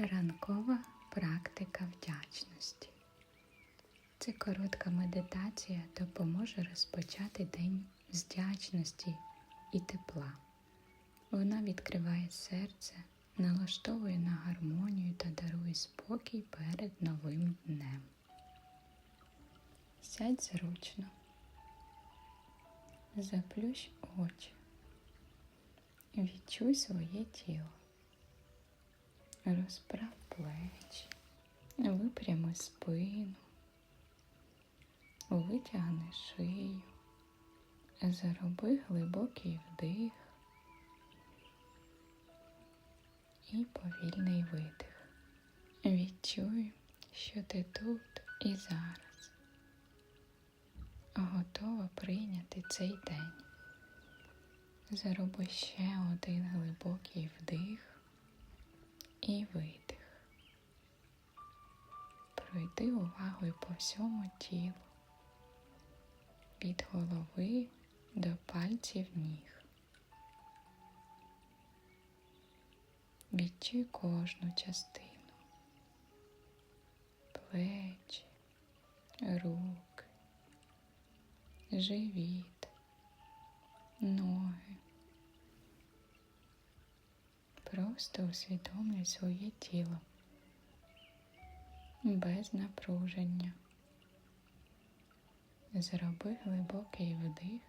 Ранкова практика вдячності. Це коротка медитація допоможе розпочати день вдячності і тепла. Вона відкриває серце, налаштовує на гармонію та дарує спокій перед новим днем. Сядь зручно, заплющ очі, відчуй своє тіло. Розправ плечі, випрями спину, витягни шию, зароби глибокий вдих і повільний видих. Відчуй, що ти тут і зараз. Готова прийняти цей день. Зароби ще один глибокий вдих і видих. Пройди увагою по всьому тілу, від голови до пальців ніг. Відчуй кожну частину, плечі, руки, живіт, ноги. Просто усвідомлюй своє тіло без напруження. Зроби глибокий вдих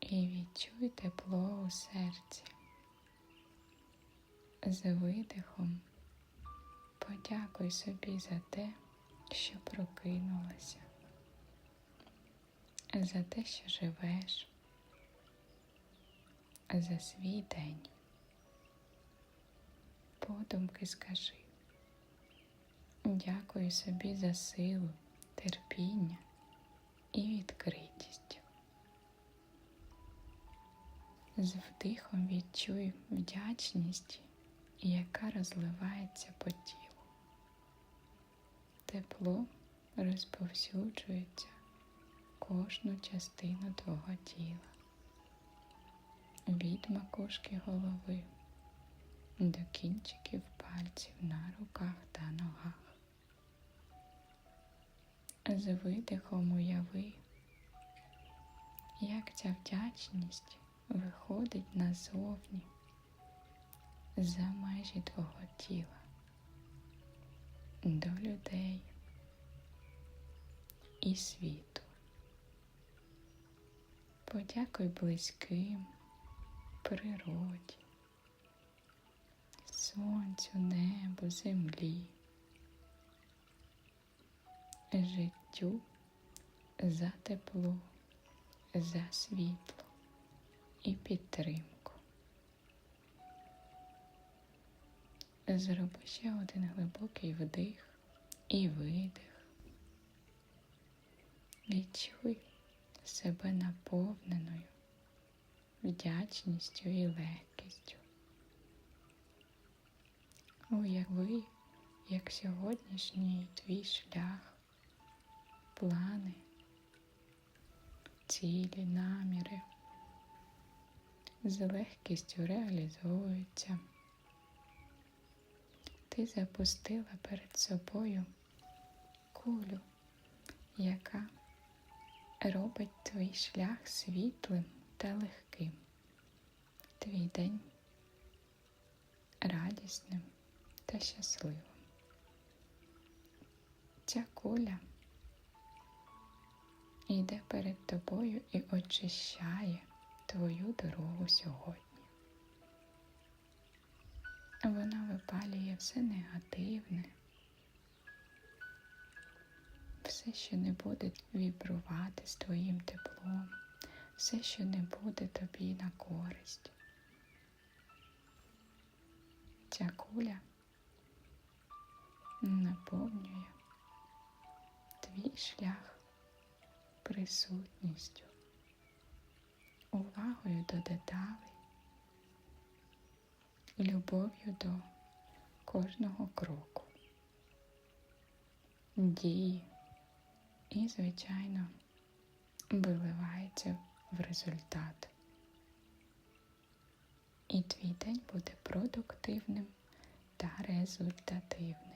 і відчуй тепло у серці. З видихом подякуй собі за те, що прокинулася, за те, що живеш, за свій день подумки скажи. Дякую собі за силу, терпіння і відкритість. З вдихом відчуй вдячність, яка розливається по тілу. Тепло розповсюджується кожну частину твого тіла, від макушки голови до кінчиків пальців на руках та ногах. З видихом уяви, як ця вдячність виходить назовні за межі твого тіла, до людей і світу. Подякуй близьким, природі сонцю, небу, землі, життю за тепло, за світло і підтримку. Зроби ще один глибокий вдих і видих. Відчуй себе наповненою вдячністю і легкістю. Уяви, як сьогоднішній твій шлях, плани, цілі, наміри з легкістю реалізовуються. Ти запустила перед собою кулю, яка робить твій шлях світлим та легким, твій день радісним та щасливим. Ця куля йде перед тобою і очищає твою дорогу сьогодні. Вона випалює все негативне, все, що не буде вібрувати з твоїм теплом, все, що не буде тобі на користь. Ця куля наповнює твій шлях присутністю, увагою до деталей, любов'ю до кожного кроку, дії і, звичайно, виливається в результат. І твій день буде продуктивним та результативним.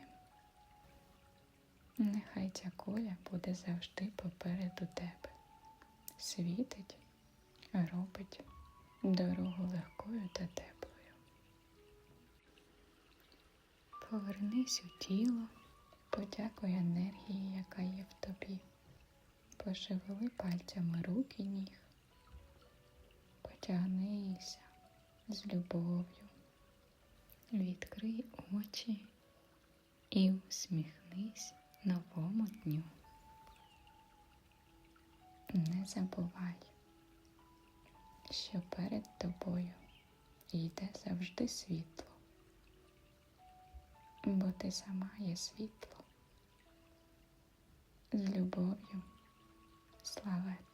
Нехай ця куля буде завжди попереду тебе. Світить, робить дорогу легкою та теплою. Повернись у тіло, подякуй енергії, яка є в тобі. Пошевели пальцями рук і ніг. Потягнися з любов'ю. Відкрий очі і усміхнись новому дню. Не забувай, що перед тобою йде завжди світло, бо ти сама є світло. З любов'ю, славети.